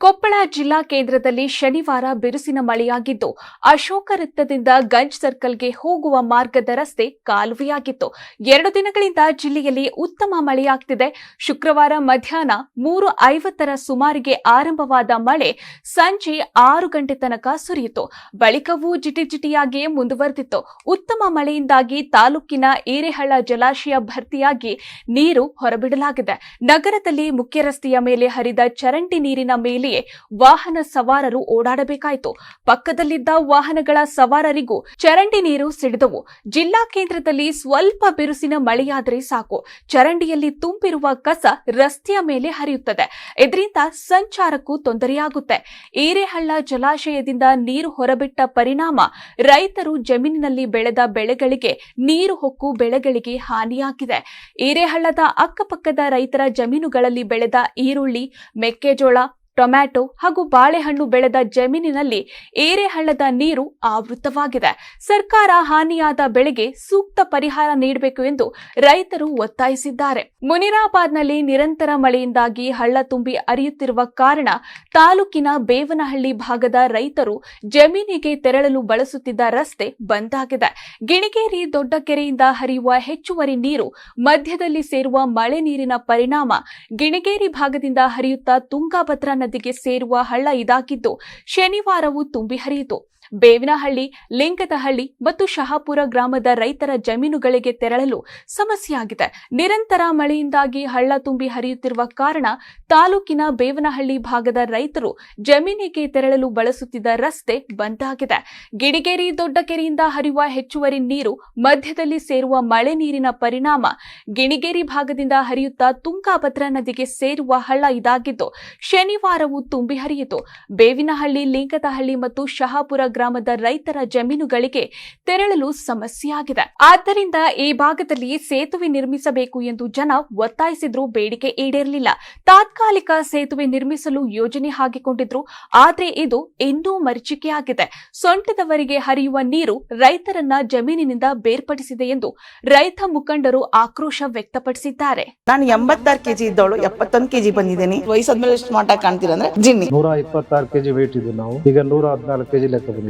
ಕೊಪ್ಪಳ ಜಿಲ್ಲಾ ಕೇಂದ್ರದಲ್ಲಿ ಶನಿವಾರ ಬಿರುಸಿನ ಮಳೆಯಾಗಿದ್ದು, ಅಶೋಕ ವೃತ್ತದಿಂದ ಗಂಜ್ ಸರ್ಕಲ್ಗೆ ಹೋಗುವ ಮಾರ್ಗದ ರಸ್ತೆ ಕಾಲುವೆಯಾಗಿತ್ತು. ಎರಡು ದಿನಗಳಿಂದ ಜಿಲ್ಲೆಯಲ್ಲಿ ಉತ್ತಮ ಮಳೆಯಾಗ್ತಿದೆ. ಶುಕ್ರವಾರ ಮಧ್ಯಾಹ್ನ ಮೂರು ಐವತ್ತರ ಸುಮಾರಿಗೆ ಆರಂಭವಾದ ಮಳೆ ಸಂಜೆ ಆರು ಗಂಟೆ ತನಕ ಸುರಿಯಿತು. ಬಳಿಕವೂ ಜಿಟಿಜಿಟಿಯಾಗಿ ಮುಂದುವರೆದಿತ್ತು. ಉತ್ತಮ ಮಳೆಯಿಂದಾಗಿ ತಾಲೂಕಿನ ಏರೆಹಳ್ಳ ಜಲಾಶಯ ಭರ್ತಿಯಾಗಿ ನೀರು ಹೊರಬಿಡಲಾಗಿದೆ. ನಗರದಲ್ಲಿ ಮುಖ್ಯ ರಸ್ತೆಯ ಮೇಲೆ ಹರಿದ ಚರಂಡಿ ನೀರಿನ ವಾಹನ ಸವಾರರು ಓಡಾಡಬೇಕಾಯಿತು. ಪಕ್ಕದಲ್ಲಿದ್ದ ವಾಹನಗಳ ಸವಾರರಿಗೂ ಚರಂಡಿ ನೀರು ಸಿಡಿದವು. ಜಿಲ್ಲಾ ಕೇಂದ್ರದಲ್ಲಿ ಸ್ವಲ್ಪ ಬಿರುಸಿನ ಮಳೆಯಾದರೆ ಸಾಕು. ಚರಂಡಿಯಲ್ಲಿ ತುಂಬಿರುವ ಕಸ ರಸ್ತೆಯ ಮೇಲೆ ಹರಿಯುತ್ತದೆ. ಇದರಿಂದ ಸಂಚಾರಕ್ಕೂ ತೊಂದರೆಯಾಗುತ್ತೆ. ಈರೆಹಳ್ಳ ಜಲಾಶಯದಿಂದ ನೀರು ಹೊರಬಿಟ್ಟ ಪರಿಣಾಮ ರೈತರು ಜಮೀನಿನಲ್ಲಿ ಬೆಳೆದ ಬೆಳೆಗಳಿಗೆ ನೀರು ಹೊಕ್ಕು ಬೆಳೆಗಳಿಗೆ ಹಾನಿಯಾಗಿದೆ. ಏರೆಹಳ್ಳದ ಅಕ್ಕಪಕ್ಕದ ರೈತರ ಜಮೀನುಗಳಲ್ಲಿ ಬೆಳೆದ ಈರುಳ್ಳಿ, ಮೆಕ್ಕೆಜೋಳ ಟೊಮ್ಯಾಟೊ ಹಾಗೂ ಬಾಳೆಹಣ್ಣು ಬೆಳೆದ ಜಮೀನಿನಲ್ಲಿ ಏರೆಹಳ್ಳದ ನೀರು ಆವೃತವಾಗಿದೆ ಸರ್ಕಾರ ಹಾನಿಯಾದ ಬೆಳೆಗೆ ಸೂಕ್ತ ಪರಿಹಾರ ನೀಡಬೇಕು ಎಂದು ರೈತರು ಒತ್ತಾಯಿಸಿದ್ದಾರೆ. ಮುನಿರಾಬಾದ್ನಲ್ಲಿ ನಿರಂತರ ಮಳೆಯಿಂದಾಗಿ ಹಳ್ಳ ತುಂಬಿ ಹರಿಯುತ್ತಿರುವ ಕಾರಣ ತಾಲೂಕಿನ ಬೇವನಹಳ್ಳಿ ಭಾಗದ ರೈತರು ಜಮೀನಿಗೆ ತೆರಳಲು ಬಳಸುತ್ತಿದ್ದ ರಸ್ತೆ ಬಂದ್ ಆಗಿದೆ. ಗಿಣಿಗೇರಿ ದೊಡ್ಡ ಕೆರೆಯಿಂದ ಹರಿಯುವ ಹೆಚ್ಚುವರಿ ನೀರು ಮಧ್ಯದಲ್ಲಿ ಸೇರುವ ಮಳೆ ನೀರಿನ ಪರಿಣಾಮ ಗಿಣಿಗೇರಿ ಭಾಗದಿಂದ ಹರಿಯುತ್ತಾ ತುಂಗಾಭದ್ರಾ ನದಿಗೆ ಸೇರುವ ಹಳ್ಳ ಇದಾಗಿದ್ದು ಶನಿವಾರವೂ ತುಂಬಿ ಹರಿಯಿತು. ಬೇವಿನಹಳ್ಳಿ ಲಿಂಗದಹಳ್ಳಿ ಮತ್ತು ಶಹಾಪುರ ಗ್ರಾಮದ ರೈತರ ಜಮೀನುಗಳಿಗೆ ತೆರಳಲು ಸಮಸ್ಯೆಯಾಗಿದೆ. ನಿರಂತರ ಮಳೆಯಿಂದಾಗಿ ಹಳ್ಳ ತುಂಬಿ ಹರಿಯುತ್ತಿರುವ ಕಾರಣ ತಾಲೂಕಿನ ಬೇವನಹಳ್ಳಿ ಭಾಗದ ರೈತರು ಜಮೀನಿಗೆ ತೆರಳಲು ಬಳಸುತ್ತಿದ್ದ ರಸ್ತೆ ಬಂದ್ ಆಗಿದೆ. ಗಿಡಿಗೇರಿ ದೊಡ್ಡ ಕೆರೆಯಿಂದ ಹರಿಯುವ ಹೆಚ್ಚುವರಿ ನೀರು ಮಧ್ಯದಲ್ಲಿ ಸೇರುವ ಮಳೆ ನೀರಿನ ಪರಿಣಾಮ ಗಿಣಿಗೇರಿ ಭಾಗದಿಂದ ಹರಿಯುತ್ತಾ ತುಂಗಾಭದ್ರಾ ನದಿಗೆ ಸೇರುವ ಹಳ್ಳ ಇದಾಗಿದ್ದು, ಶನಿವಾರವೂ ತುಂಬಿ ಹರಿಯಿತು. ಬೇವಿನಹಳ್ಳಿ ಲಿಂಗದಹಳ್ಳಿ ಮತ್ತು ಶಹಾಪುರ ಗ್ರಾಮದ ರೈತರ ಜಮೀನುಗಳಿಗೆ ತೆರಳಲು ಸಮಸ್ಯೆಯಾಗಿದೆ. ಆದ್ದರಿಂದ ಈ ಭಾಗದಲ್ಲಿ ಸೇತುವೆ ನಿರ್ಮಿಸಬೇಕು ಎಂದು ಜನ ಒತ್ತಾಯಿಸಿದ್ರು ಬೇಡಿಕೆ ಈಡೇರಲಿಲ್ಲ. ತಾತ್ಕಾಲಿಕ ಸೇತುವೆ ನಿರ್ಮಿಸಲು ಯೋಜನೆ ಹಾಕಿಕೊಂಡಿದ್ರು. ಆದರೆ ಇದು ಇನ್ನೂ ಮರೀಚಿಕೆಯಾಗಿದೆ. ಸೊಂಟದವರಿಗೆ ಹರಿಯುವ ನೀರು ರೈತರನ್ನ ಜಮೀನಿನಿಂದ ಬೇರ್ಪಡಿಸಿದೆ ಎಂದು ರೈತ ಮುಖಂಡರು ಆಕ್ರೋಶ ವ್ಯಕ್ತಪಡಿಸಿದ್ದಾರೆ. ನಾನು ಎಂಬತ್ತಾರು ಕೆಜಿ ಇದ್ದವಳು ಎಪ್ಪತ್ತೊಂದು ಕೆಜಿ ಬಂದಿದ್ದೀನಿ. ವಯಸ್ಸಾದ್ಮೇಲೆ ಸ್ಮಾರ್ಟ್ ಆಗಿ ಕಾಣ್ತೀರ ಅಂದ್ರೆ? ಜಿನ್ನಿ ನೂರ ಇಪ್ಪತ್ತಾರು ಕೆಜಿ ವೇಟ್ ಇದ್ದು ನಾವು. ಈಗ ನೂರ ಹದಿನಾಲ್ಕು ಕೆಜಿ ಲೆಕ್ಕ ಬಂದಿದ್ದೀವಿ